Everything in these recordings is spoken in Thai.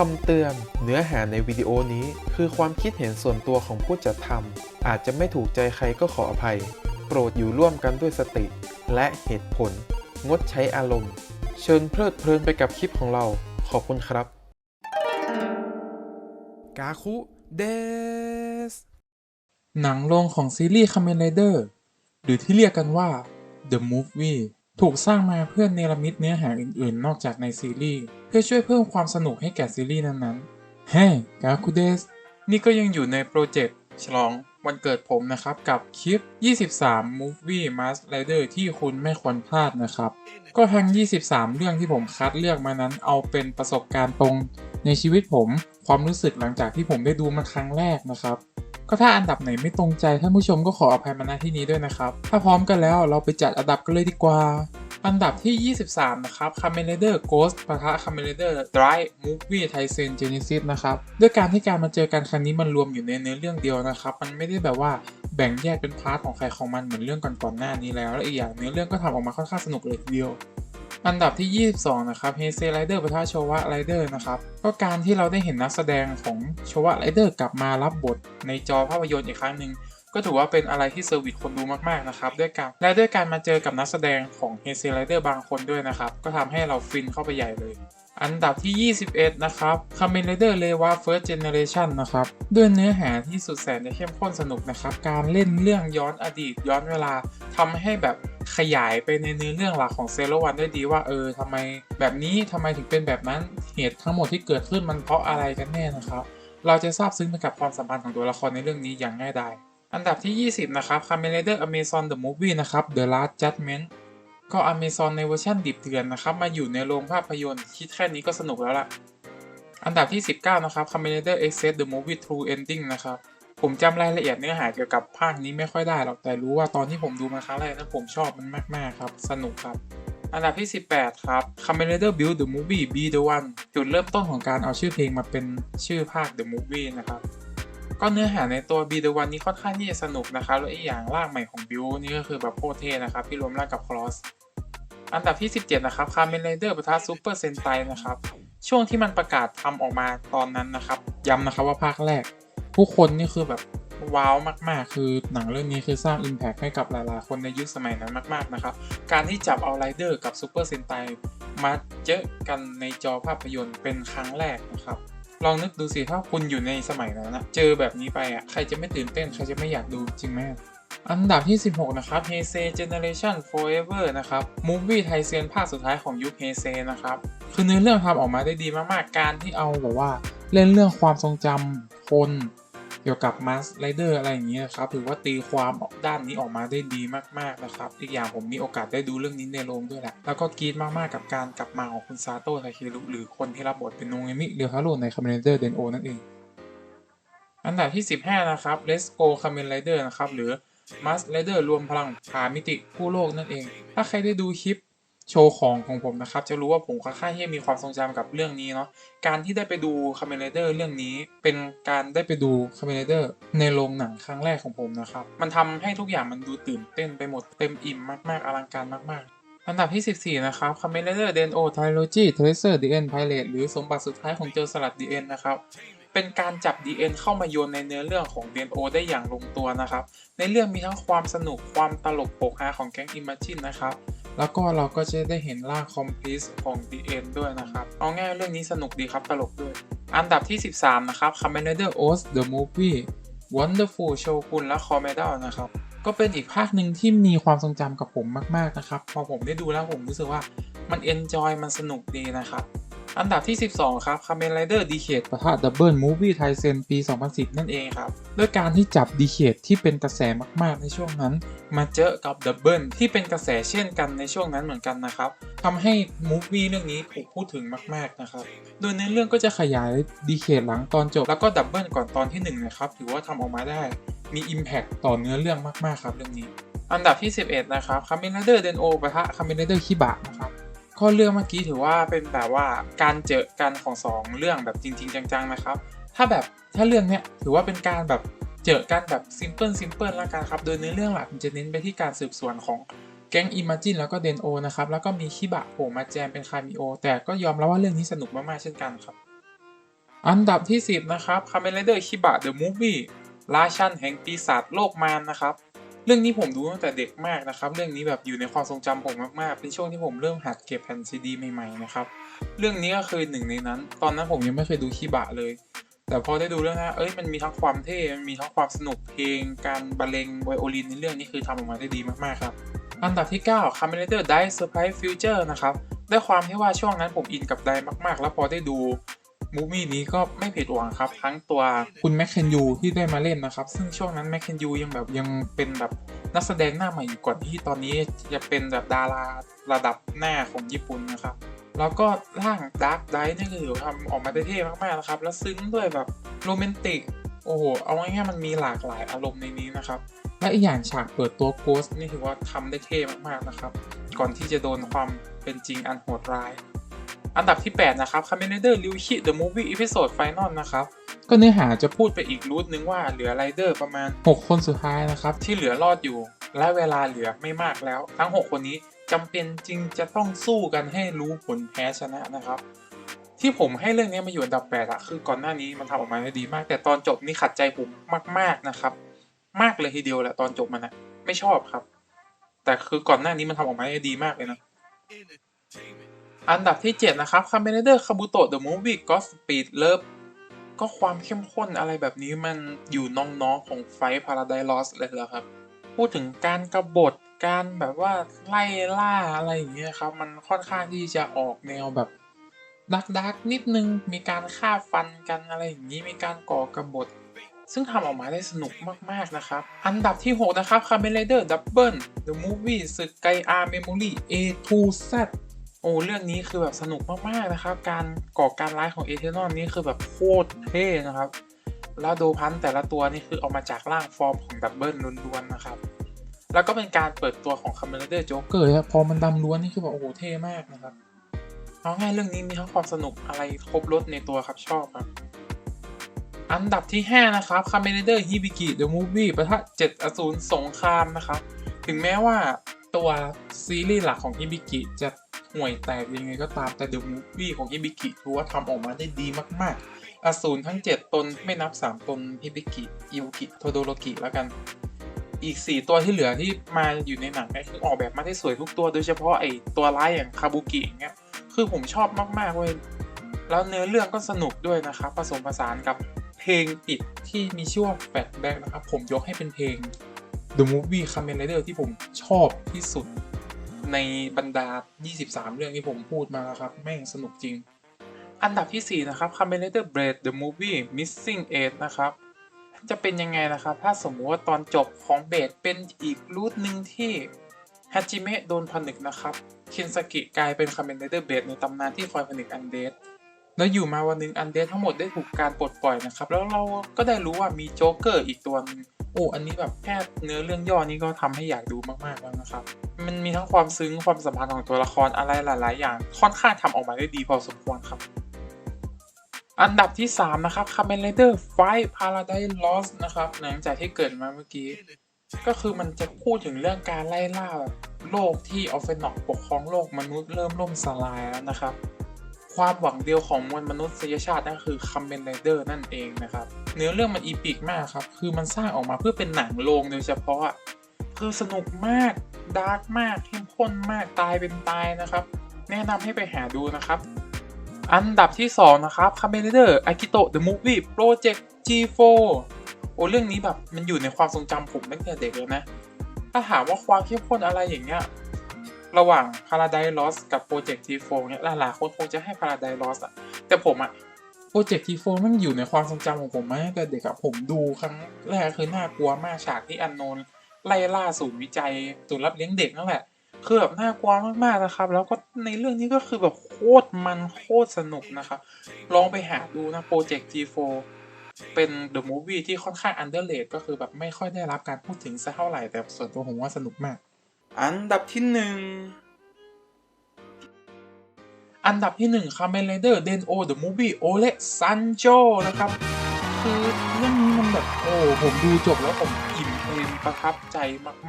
คำเตือน เนื้อหาในวิดีโอนี้คือความคิดเห็นส่วนตัวของผู้จัดทำอาจจะไม่ถูกใจใครก็ขออภัย โปรดอยู่ร่วมกันด้วยสติ และเหตุผล งดใช้อารมณ์ เชิญเพลิดเพลินไปกับคลิปของเรา ขอบคุณครับ กาคุเดสหนังโรงของซีรีส์ Kamen Rider หรือที่เรียกกันว่า The Movie ถูกสร้างมาเพื่อเนรมิตเนื้อหาอื่นๆ นอกจากในซีรีส์เพื่อช่วยเพิ่มความสนุกให้แก่ซีรีส์นั้นๆเฮ้กาคุเดสนี่ก็ยังอยู่ในโปรเจกต์ฉลองวันเกิดผมนะครับกับคลิป 23 Movie Mask Rider ที่คุณไม่ควรพลาดนะครับ ก็ทั้ง 23 เรื่องที่ผมคัดเลือกมานั้น เอาเป็นประสบการณ์ตรงในชีวิตผม ความรู้สึกหลังจากที่ผมได้ดูมันครั้งแรกนะครับ ก็ถ้าอันดับไหนไม่ตรงใจท่านผู้ชมก็ขออภัยมาณที่นี้ด้วยนะครับ ถ้าพร้อมกันแล้วเราไปจัดอันดับกันเลยดีกว่า อันดับที่ 23 นะครับ Kamen Rider Ghost ปะทะ Kamen Rider Drive Movie Taisen Genesis นะครับ ด้วยการที่การมาเจอกันครั้งนี้มันรวมอยู่ในเนื้อเรื่องเดียวนะครับ มันไม่ได้แบบว่าแบ่งแยกเป็นพาร์ทของใครของมันเหมือนเรื่องก่อนๆหน้านี้แล้ว และอีกอย่างเนื้อเรื่องก็ทำออกมาค่อนข้างสนุกเลยทีเดียว อันดับที่ 22 นะครับเฮเซไรเดอร์ปะทะโชวะไรเดอร์นะครับ ก็การที่เราได้เห็นนักแสดงของโชวะไรเดอร์กลับมารับบทในจอภาพยนตร์อีกครั้งหนึ่งก็ถือว่าเป็นอะไรที่เซอร์วิสคนดูมากๆนะครับด้วยการและด้วยการมาเจอกับนักแสดงของเฮเซไรเดอร์บางคนด้วยนะครับ ก็ทำให้เราฟินเข้าไปใหญ่เลย อันดับที่ 21 นะครับ Kamen Rider Reiwa First Generation นะครับ ด้วยเนื้อหาที่สุดแสนจะเข้มข้นสนุกนะครับ การเล่นเรื่องย้อนอดีตย้อนเวลาทำให้แบบขยายไปในเนื้อเรื่องหลักของเซโรวันได้ดีว่าเออทำไมแบบนี้ทำไมถึงเป็นแบบนั้นเหตุทั้งหมดที่เกิดขึ้นมันเพราะอะไรกันแน่นะครับ เราจะทราบซึ้งไปกับความสัมพันธ์ของตัวละครในเรื่องนี้อย่างง่ายดายอันดับที่ 20 นะครับ Kamen Rider Amazon The Movie นะครับ The Last Judgment ก็ Amazon ในเวอร์ชันดิบเถื่อนนะครับมาอยู่ในโรงภาพยนตร์คิดแค่นี้ก็สนุกแล้วล่ะ อันดับที่ 19 นะครับ Kamen Rider Access The Movie True Ending นะครับ ผมจำรายละเอียดเนื้อหาเกี่ยวกับภาคนี้ไม่ค่อยได้หรอกแต่รู้ว่าตอนที่ผมดูมาครั้งแรกนะผมชอบมันมาก ๆ ครับ สนุกครับอันดับที่ 18 ครับ Kamen Rider Build the Movie Be the One จุดเริ่มต้นของการเอาชื่อเพลงมาเป็นชื่อภาค The Movie นะครับ ก็เนื้อหาในตัว Be the One นี้ค่อนข้างที่จะสนุกนะครับแล้วอีกอย่างร่างใหม่ของบิวนี่ก็คือแบบโคตรเท่นะครับที่รวมร่างกับคลอสอันดับที่ 17 นะครับ Kamen Rider ปะทะ Super Sentai นะครับช่วงที่มันประกาศทำออกมาตอนนั้นนะครับ ย้ำนะครับว่าภาคแรก ผู้คนนี่คือแบบว้าวมาก ๆ คือหนังเรื่องนี้คือสร้าง Impact ให้กับหลายๆคนในยุคสมัยนั้นมาก ๆ นะครับ การที่จับเอาไรเดอร์กับซูเปอร์เซนไตมาเจอกันในจอภาพยนตร์เป็นครั้งแรกนะครับ ลองนึกดูสิถ้าคุณอยู่ในสมัยนั้นนะเจอแบบนี้ไปอะใครจะไม่ตื่นเต้นใครจะไม่อยากดูจริงไหมอันดับที่ 16 นะครับ h e s e Generation Forever นะครับมูฟวี่ไทยเซียนภาคสุดท้ายของยุค h e s e นะครับ คือเนื้อเรื่องทำออกมาได้ดีมากๆ การที่เอาแบบว่าเล่นเรื่องความทรงจำคน เกี่ยวกับมาสไรเดอร์อะไรอย่างเงี้ยครับถือว่าตีความออกด้านนี้ออกมาได้ดีมากๆนะครับอีกอย่างผมมีโอกาสได้ดูเรื่องนี้ในโรงด้วยแหละ แล้วก็กรี๊ดมากๆกับการกลับมาของคุณซาโตะทาเครุหรือคนที่รับบทเป็นโนเงมิเรียวฮารุในคาเมนเดอร์เดนโอนั่นเอง อันดับที่ 15 นะครับ Let's Go Kamen Rider นะครับหรือ Mask Rider รวมพลังผามิติคู่โลกนั่นเอง ถ้าใครได้ดูคลิป โชว์ของของผมนะครับ จะรู้ว่าผมค่อนข้างที่มีความทรงจำกับเรื่องนี้เนาะการที่ได้ไปดู Kamen Rider เรื่องนี้ เป็นการได้ไปดู Kamen Rider ในโรงหนังครั้งแรกของผมนะครับ มันทำให้ทุกอย่างมันดูตื่นเต้นไปหมดเต็มอิ่มมากๆอลังการมากๆ อันดับที่ 14 นะครับ Kamen Rider Den-O Trilogy Tracer The End Pilot หรือสมบัติสุดท้ายของโจรสลัด The End นะครับเป็นการจับ DN เข้ามาโยนในเนื้อเรื่องของ DNO ได้อย่างลงตัวนะครับ ในเรื่องมีทั้งความสนุกความตลกโปกฮาของแก๊ง Imagine นะครับ แล้วก็เราก็จะได้เห็นล่าคอมพลีสของ DN ด้วยนะครับ เอาง่ายเรื่องนี้สนุกดีครับ ตลกด้วย อันดับที่ 13 นะครับ Kamen Rider Oz The Movie Wonderful s h o คุณและ c o m e d a นะครับ ก็เป็นอีกภาคหนึ่งที่มีความทรงจำกับผมมาก ๆ นะครับ พอผมได้ดูแล้วผมรู้สึกว่ามันเอนจอยมันสนุกดีนะครับ อันดับที่ 12 ครับ Kamen Rider Decade ปะทะ Double Movie Taisen ปี 2010 นั่นเองครับ ด้วยการที่จับ Decade ที่เป็นกระแสมากๆในช่วงนั้น มาเจอกับ Double ที่เป็นกระแสเช่นกันในช่วงนั้นเหมือนกันนะครับทำให้ Movie เรื่องนี้ถูกพูดถึงมาก ๆ นะครับ โดยในเรื่องก็จะขยาย Decade หลังตอนจบ แล้วก็ Double ก่อนตอนที่ 1 นะครับ ถือว่าทำออกมาได้ มี Impact ต่อเนื้อเรื่องมาก ๆ ครับเรื่องนี้ อันดับที่ 11 นะครับ Kamen Rider Den-O ปะทะ Kamen Rider Kiba นะครับ ข้อเรื่องเมื่อกี้ถือว่าเป็นแบบว่าการเจอกันของสองเรื่องแบบจริง ๆ จังๆนะครับ ถ้าแบบถ้าเรื่องเนี้ยถือว่าเป็นการแบบเจอกันแบบซิมเพิลซิมเพิลละกันครับ โดยเนื้อเรื่องหลักมันจะเน้นไปที่การสืบสวนของแก๊งอิมาจินแล้วก็เดนโอนะครับ แล้วก็มีคิบะโผล่มาแจมเป็นคามิโอ แต่ก็ยอมรับว่าเรื่องนี้สนุกมากๆเช่นกันครับ อันดับที่ 10 นะครับ Kamen Rider Kiba The Movie ราชันแห่งปีศาจโลกมารนะครับ เรื่องนี้ผมดูตั้งแต่เด็กมากนะครับ เรื่องนี้แบบอยู่ในความทรงจำผมมากๆ เป็นช่วงที่ผมเริ่มหัดเก็บแผ่นซีดีใหม่ๆนะครับ เรื่องนี้ก็คือหนึ่งในนั้น ตอนนั้นผมยังไม่เคยดูคิบะเลย แต่พอได้ดูเรื่องนี้เอ้ย มันมีทั้งความเท่ มันมีทั้งความสนุกเพลง การบรรเลงไวโอลินในเรื่องนี้คือทำออกมาได้ดีมากๆครับ อันดับที่9 Kamen Rider Die Surprise Future นะครับ ด้วยความที่ว่าช่วงนั้นผมอินกับไดมากๆ แล้วพอได้ดู มูวี่นี้ก็ไม่ผิดหวังครับ ทั้งตัวคุณแมคเคนยูที่ได้มาเล่นนะครับ ซึ่งช่วงนั้นแมคเคนยูยังแบบยังเป็นแบบนักแสดงหน้าใหม่อยู่ก่อนที่ตอนนี้จะเป็นแบบดาราระดับหน้าของญี่ปุ่นนะครับแล้วก็ร่างดาร์กไดนี่คือทำออกมาได้เท่มากๆนะครับ แล้วซึ้งด้วยแบบโรแมนติก โอ้โห เอาง่ายๆมันมีหลากหลายอารมณ์ในนี้นะครับ และอีกอย่างฉากเปิดตัวโกสนี่ถือว่าทำได้เท่มากๆนะครับ ก่อนที่จะโดนความเป็นจริงอันโหดร้าย อันดับที่ 8 นะครับ Kamen Rider Ryushi The Movie Episode Final นะครับ ก็เนื้อหาจะพูดไปอีกรูทนึงว่าเหลือไรเดอร์ประมาณ 6 คนสุดท้ายนะครับ ที่เหลือรอดอยู่ และเวลาเหลือไม่มากแล้ว ทั้ง 6 คนนี้จำเป็นจริงจะต้องสู้กันให้รู้ผลแพ้ชนะนะครับ ที่ผมให้เรื่องนี้มาอยู่อันดับ8อะคือก่อนหน้านี้มันทำออกมาได้ดีมาก แต่ตอนจบนี่ขัดใจผมมาก ๆนะครับ มากเลยทีเดียวแหละตอนจบมันนะไม่ชอบครับ แต่คือก่อนหน้านี้มันทำออกมาได้ดีมากเลยนะ อันดับที่ 7 นะครับ Kamen Rider Kabuto The Movie God Speed Love ก็ความเข้มข้นอะไรแบบนี้มันอยู่น้องๆของไฟ Paradise Lost เลยเหรอครับ พูดถึงการกรบฏการแบบว่าไล่ล่าอะไรอย่างเงี้ยครับ มันค่อนข้างที่จะออกแนวแบบดักดักๆนิดนึง มีการฆ่าฟันกันอะไรอย่างนี้ มีการก่อกรบฏ ซึ่งทำออกมาได้สนุกมากๆนะครับ อันดับที่ 6 นะครับ Kamen Rider Double The Movie ศึกไกอาร์ Memory A to Z โอ้เรื่องนี้คือแบบสนุกมากๆนะครับ การก่อการร้ายของเอเทนอลนี่คือแบบโคตรเท่นะครับ แล้วโดพันแต่ละตัวนี่คือเอามาจากร่างฟอร์มของดับเบิลล้วนๆนะครับ แล้วก็เป็นการเปิดตัวของ Kamen Rider Joker ครับพอมันดำล้วนนี่คือแบบโอ้โหเท่มากนะครับเอาง่ายเรื่องนี้มีทั้งความสนุกอะไรครบรถในตัวครับชอบครับ อันดับที่ 5 นะครับ Kamen Rider Hibiki The Movie ประทะ7อสูรสงครามนะครับ ถึงแม้ว่าตัวซีรีส์หลักของ Hibiki จะ ห่วยแตกยังไงก็ตามแต่ The Movie ของ Hibiki ถือว่าทำออกมาได้ดีมากๆอสูรทั้ง 7 ตนไม่นับ 3 ตน Hibiki อิวกิโทโดโรกิแล้วกันอีก 4 ตัวที่เหลือที่มาอยู่ในหนังนี่คือออกแบบมาได้สวยทุกตัวโดยเฉพาะไอตัวร้ายอย่างคาบุกิอย่างเงี้ยคือผมชอบมากๆเว้ยแล้วเนื้อเรื่องก็สนุกด้วยนะครับผสมผสานกับเพลงปิดที่มีชื่อว่า Fatback นะครับ ผมยกให้เป็นเพลง The Movie Kamen Rider ที่ผมชอบที่สุด ในบรรดา 23 เรื่องที่ผมพูดมาครับ แม่งสนุกจริง อันดับที่ 4 นะครับ Kamen Rider Blade The Movie Missing 8นะครับ จะเป็นยังไงนะครับ ถ้าสมมติว่าตอนจบของเบดเป็นอีกรูทหนึ่งที่ฮัจิเมะโดนผนึกนะครับคินสกิกลายเป็นคาเมนเดอร์เบดในตำนานที่คอยผนึกอันเดสแล้วอยู่มาวันหนึ่งอันเดสทั้งหมดได้ถูกการปลดปล่อยนะครับ แล้วเราก็ได้รู้ว่ามีโจ๊กเกอร์อีกตัวนึง โอ้อันนี้แบบแค่เนื้อเรื่องย่อนี้ก็ทำให้อยากดูมากๆแล้วนะครับ มันมีทั้งความซึ้งความสัมพันธ์ของตัวละครอะไรหลาย ๆ อย่าง ค่อนข้างทำออกมาได้ดีพอสมควรครับ อันดับที่ 3 นะครับ Kamen Rider Fight Paradise Lost นะครับหลังจากที่เกิดมาเมื่อกี้ก็คือมันจะพูดถึงเรื่องการไล่ล่าโลกที่ออฟเฟนอกปกครองโลกมนุษย์เริ่มล่มสลายแล้วนะครับ ความหวังเดียวของมวลมนุษยชาตินั่นคือคัมเบนไรเดอร์นั่นเองนะครับ เนื้อเรื่องมันอีปิกมากครับ คือมันสร้างออกมาเพื่อเป็นหนังโรงโดยเฉพาะอะคือสนุกมากดาร์กมากเข้มข้นมากตายเป็นตายนะครับ แนะนำให้ไปหาดูนะครับ อันดับที่ 2 นะครับ Kamen Rider Akito The Movie Project G4 โอ้เรื่องนี้แบบมันอยู่ในความทรงจำผมตั้งแต่เด็กเลยนะ ถ้าถามว่าความเข้มข้นอะไรอย่างเงี้ย ระหว่าง Paradise Lost กับ Project G4 เนี่ยหลายๆคนคงจะให้ Paradise Lost อะแต่ผมอะ Project G4 มันอยู่ในความทรงจำของผมมาตั้งแต่เด็กอะผมดูครั้งแรกคือน่ากลัวมากฉากที่อันโนนไล่ล่าศูนย์วิจัยศูนย์รับเลี้ยงเด็กนั่นแหละคือแบบน่ากลัวมากๆนะครับ แล้วก็ในเรื่องนี้ก็คือแบบโคตรมันโคตรสนุกนะครับ ลองไปหาดูนะ Project G4 เป็น The Movie ที่ค่อนข้าง underrated ก็คือแบบไม่ค่อยได้รับการพูดถึงสักเท่าไหร่แต่ส่วนตัวผมว่าสนุกมาก อันดับที่หนึ่ง อันดับที่หนึ่ง Kamen Rider Den O The Movie Ole Sanjo นะครับ คือเรื่องนี้มันแบบโอ้ผมดูจบแล้วผมอิ่มเอมประทับใจ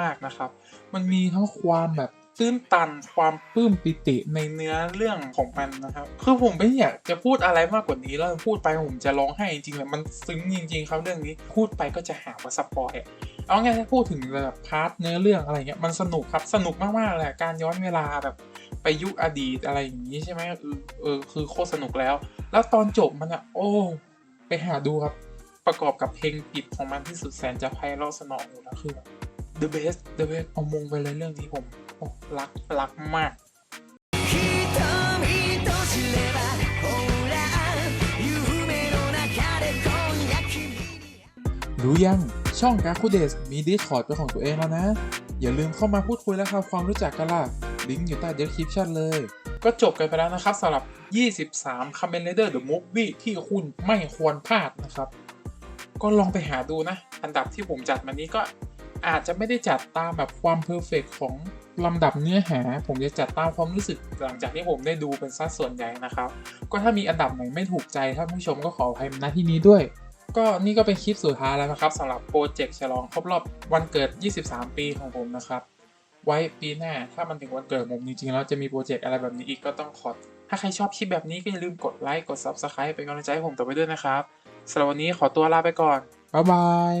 มากๆนะครับ มันมีทั้งความแบบตื้นตันความปลื้มปิติในเนื้อเรื่องของมันนะครับ คือผมไม่อยากจะพูดอะไรมากกว่านี้แล้วพูดไปผมจะร้องไห้จริงๆเลยมันซึ้งจริง ๆ ครับเรื่องนี้พูดไปก็จะหาว่าสปอยอะเอาง่ายๆถ้าพูดถึงแบบพาร์ทเนื้อเรื่องอะไรเงี้ยมันสนุกครับสนุกมากๆเลยอะการย้อนเวลาแบบ ไปยุคอดีตอะไรอย่างนี้ใช่ไหมเออคือโคตรสนุกแล้ว แล้วตอนจบมันอะโอ้ ไปหาดูครับ ประกอบกับเพลงปิดของมันที่สุดแสนจะไพเราะสนองอยู่แล้วคือ the best the best เอามงไปเลยเรื่องนี้ผมรักรักมากรู้ยัง ช่องการคูเดสมีดีสคอร์ดเป็นของตัวเองแล้วนะ อย่าลืมเข้ามาพูดคุยและทำความรู้จักกันล่ะ ลิงก์อยู่ใต้ description เลย ก็จบกันไปแล้วนะครับสำหรับ 23 Kamen Rider The Movie ที่คุณไม่ควรพลาดนะครับ ก็ลองไปหาดูนะ อันดับที่ผมจัดมานี้ก็อาจจะไม่ได้จัดตามแบบความเพอร์เฟกของลำดับเนื้อหา ผมจะจัดตามความรู้สึกหลังจากที่ผมได้ดูเป็นสัดส่วนใหญ่นะครับ ก็ถ้ามีอันดับไหนไม่ถูกใจท่านผู้ชมก็ขออภัยณที่นี้ด้วย ก็นี่ก็เป็นคลิปสุดท้ายแล้วนะครับสำหรับโปรเจกต์ฉลองครบรอบวันเกิด 23 ปีของผมนะครับ ไว้ปีหน้า ถ้ามันถึงวันเกิดผมจริงๆแล้วจะมีโปรเจกต์อะไรแบบนี้อีกก็ต้องขอถ้าใครชอบคลิปแบบนี้ก็อย่าลืมกดไลค์กด Subscribe เป็นกำลังใจให้ผมต่อไปด้วยนะครับสำหรับวันนี้ขอตัวลาไปก่อนบ๊ายบาย